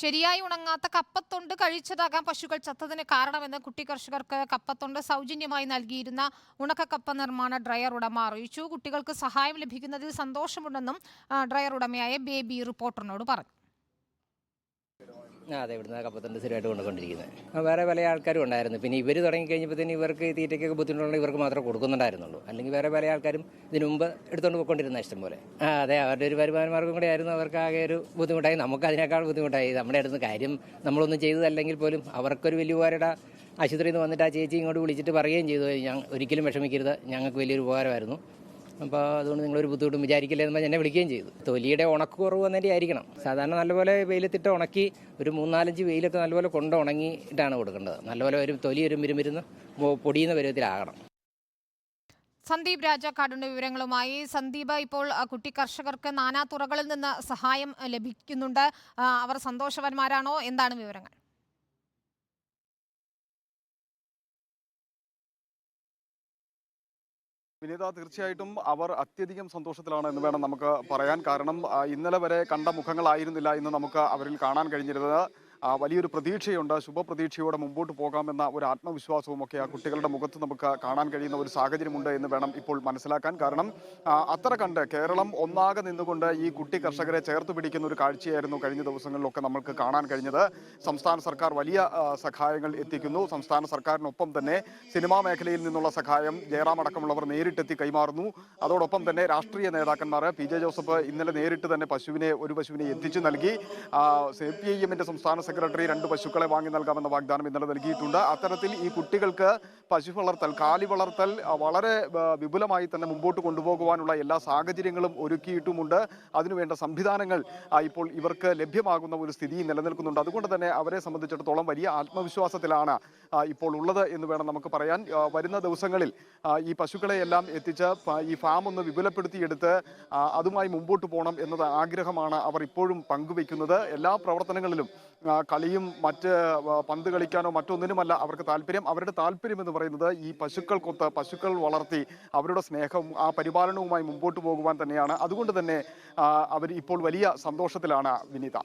ശരിയായി ഉണങ്ങാത്ത കപ്പത്തൊണ്ട് കഴിച്ചതാകാം പശുക്കൾ ചത്തതിന് കാരണമെന്ന് കുട്ടി കർഷകർക്ക് കപ്പത്തൊണ്ട് സൗജന്യമായി നൽകിയിരുന്ന ഉണക്കക്കപ്പ നിർമ്മാണ ഡ്രയർ ഉടമ അറിയിച്ചു. കുട്ടികൾക്ക് സഹായം ലഭിക്കുന്നതിൽ സന്തോഷമുണ്ടെന്നും ഡ്രയർ ഉടമയായ ബേബി റിപ്പോർട്ടറിനോട് പറഞ്ഞു. അതെ ഇവിടുന്ന് കപ്പത്തണ്ട് സ്ഥിരമായിട്ട് കൊണ്ടുകൊണ്ടിരിക്കുന്നത് വേറെ പല ആൾക്കാരും ഉണ്ടായിരുന്നു. പിന്നെ ഇവർ തുടങ്ങി തന്നെ ഇവർക്ക് തീറ്റയ്ക്കൊക്കെ ബുദ്ധിമുട്ടുള്ള ഇവർക്ക് മാത്രമേ കൊടുക്കുന്നുണ്ടായിരുന്നുള്ളൂ. അല്ലെങ്കിൽ വേറെ പല ആൾക്കാരും ഇതിനു മുമ്പ് എടുത്തുകൊണ്ട് പോയിക്കൊണ്ടിരുന്ന ഇഷ്ടം പോലെ. ആ അതെ അവരുടെ ഒരു വരുമാന മാർഗം കൂടെ ആയിരുന്നു അവർക്ക് ആകെ ഒരു ബുദ്ധിമുട്ടായി. നമുക്ക് അതിനേക്കാൾ ബുദ്ധിമുട്ടായി. നമ്മുടെ അടുത്ത് കാര്യം നമ്മളൊന്നും ചെയ്തതല്ലെങ്കിൽ പോലും അവർക്കൊരു വലിയ ഉപകാരയുടെ ആശുപത്രിയിൽ നിന്ന് വന്നിട്ട് ആ ചേച്ചി ഇങ്ങോട്ട് വിളിച്ചിട്ട് പറയുകയും ചെയ്തു. ഞാൻ ഒരിക്കലും വിഷമിക്കരുത്. ഞങ്ങൾക്ക് വലിയൊരു ഉപകാരമായിരുന്നു. അപ്പോൾ അതുകൊണ്ട് നിങ്ങളൊരു ബുദ്ധിമുട്ടും വിചാരിക്കില്ല എന്ന് വിളിക്കുകയും ചെയ്തു. തൊലിയുടെ ഉണക്ക് കുറവ് വന്നതിന്റെ ആയിരിക്കണം. സാധാരണ നല്ലപോലെ വെയിലത്തിട്ട് ഉണക്കി ഒരു മൂന്നാലഞ്ച് വെയിലൊക്കെ നല്ലപോലെ കൊണ്ട് ഉണങ്ങിയിട്ടാണ് കൊടുക്കേണ്ടത്. നല്ലപോലെ ഒരു തൊലി ഒരു മിരുമിരുന്ന് പൊടിയുന്ന പരുവത്തിലാകണം. സന്ദീപ് രാജാക്കാടിന്റെ വിവരങ്ങളുമായി. സന്ദീപ് ഇപ്പോൾ കുട്ടി കർഷകർക്ക് നാനാ തുറകളിൽ നിന്ന് സഹായം ലഭിക്കുന്നുണ്ട്. അവർ സന്തോഷവാന്മാരാണോ? എന്താണ് വിവരങ്ങൾ? വിനീത തീർച്ചയായിട്ടും അവർ അത്യധികം സന്തോഷത്തിലാണ് എന്ന് വേണം നമുക്ക് പറയാൻ. കാരണം ഇന്നലെ വരെ കണ്ട മുഖങ്ങളായിരുന്നില്ല ഇന്ന് നമുക്ക് അവരിൽ കാണാൻ കഴിഞ്ഞിരുന്നത്. വലിയൊരു പ്രതീക്ഷയുണ്ട്. ശുഭപ്രതീക്ഷയോടെ മുമ്പോട്ട് പോകാമെന്ന ഒരു ആത്മവിശ്വാസവും ഒക്കെ ആ കുട്ടികളുടെ മുഖത്ത് നമുക്ക് കാണാൻ കഴിയുന്ന ഒരു സാഹചര്യമുണ്ട് എന്ന് വേണം ഇപ്പോൾ മനസ്സിലാക്കാൻ. കാരണം അത്ര കണ്ട് കേരളം ഒന്നാകെ നിന്നുകൊണ്ട് ഈ കുട്ടി കർഷകരെ ചേർത്ത് പിടിക്കുന്ന ഒരു കാഴ്ചയായിരുന്നു കഴിഞ്ഞ ദിവസങ്ങളിലൊക്കെ നമ്മൾക്ക് കാണാൻ കഴിഞ്ഞത്. സംസ്ഥാന സർക്കാർ വലിയ സഹായങ്ങൾ എത്തിക്കുന്നു. സംസ്ഥാന സർക്കാരിനൊപ്പം തന്നെ സിനിമാ മേഖലയിൽ നിന്നുള്ള സഹായം ജയറാം അടക്കമുള്ളവർ നേരിട്ടെത്തി കൈമാറുന്നു. അതോടൊപ്പം തന്നെ രാഷ്ട്രീയ നേതാക്കന്മാർ പി ജെ ജോസഫ് ഇന്നലെ നേരിട്ട് തന്നെ പശുവിനെ ഒരു പശുവിനെ എത്തിച്ചു നൽകി. സി പി ഐ എമ്മിന്റെ സംസ്ഥാന സെക്രട്ടറി രണ്ട് പശുക്കളെ വാങ്ങി നൽകാമെന്ന വാഗ്ദാനം ഇന്നലെ നൽകിയിട്ടുണ്ട്. അത്തരത്തിൽ ഈ കുട്ടികൾക്ക് പശു വളർത്തൽ കാലി വളർത്തൽ വളരെ വിപുലമായി തന്നെ മുമ്പോട്ട് കൊണ്ടുപോകുവാനുള്ള എല്ലാ സാഹചര്യങ്ങളും ഒരുക്കിയിട്ടുമുണ്ട്. അതിനുവേണ്ട സംവിധാനങ്ങൾ ഇപ്പോൾ ഇവർക്ക് ലഭ്യമാകുന്ന ഒരു സ്ഥിതി നിലനിൽക്കുന്നുണ്ട്. അതുകൊണ്ട് തന്നെ അവരെ സംബന്ധിച്ചിടത്തോളം വലിയ ആത്മവിശ്വാസത്തിലാണ് ഇപ്പോൾ ഉള്ളത് എന്ന് വേണം നമുക്ക് പറയാൻ. വരുന്ന ദിവസങ്ങളിൽ ഈ പശുക്കളെ എല്ലാം എത്തിച്ച് ഈ ഫാം ഒന്ന് വിപുലപ്പെടുത്തിയെടുത്ത് അതുമായി മുമ്പോട്ട് പോകണം എന്നത് ആഗ്രഹമാണ് അവർ ഇപ്പോഴും പങ്കുവയ്ക്കുന്നത്. എല്ലാ പ്രവർത്തനങ്ങളിലും കളിയും മറ്റ് പന്ത് കളിക്കാനോ മറ്റൊന്നിനുമല്ല അവർക്ക് താല്പര്യം. അവരുടെ താല്പര്യം എന്ന് പറയുന്നത് ഈ പശുക്കൾ കൊത്ത് പശുക്കൾ വളർത്തി അവരുടെ സ്നേഹവും ആ പരിപാലനവുമായി മുമ്പോട്ട് പോകുവാൻ തന്നെയാണ്. അതുകൊണ്ട് തന്നെ അവർ ഇപ്പോൾ വലിയ സന്തോഷത്തിലാണ് വിനീത.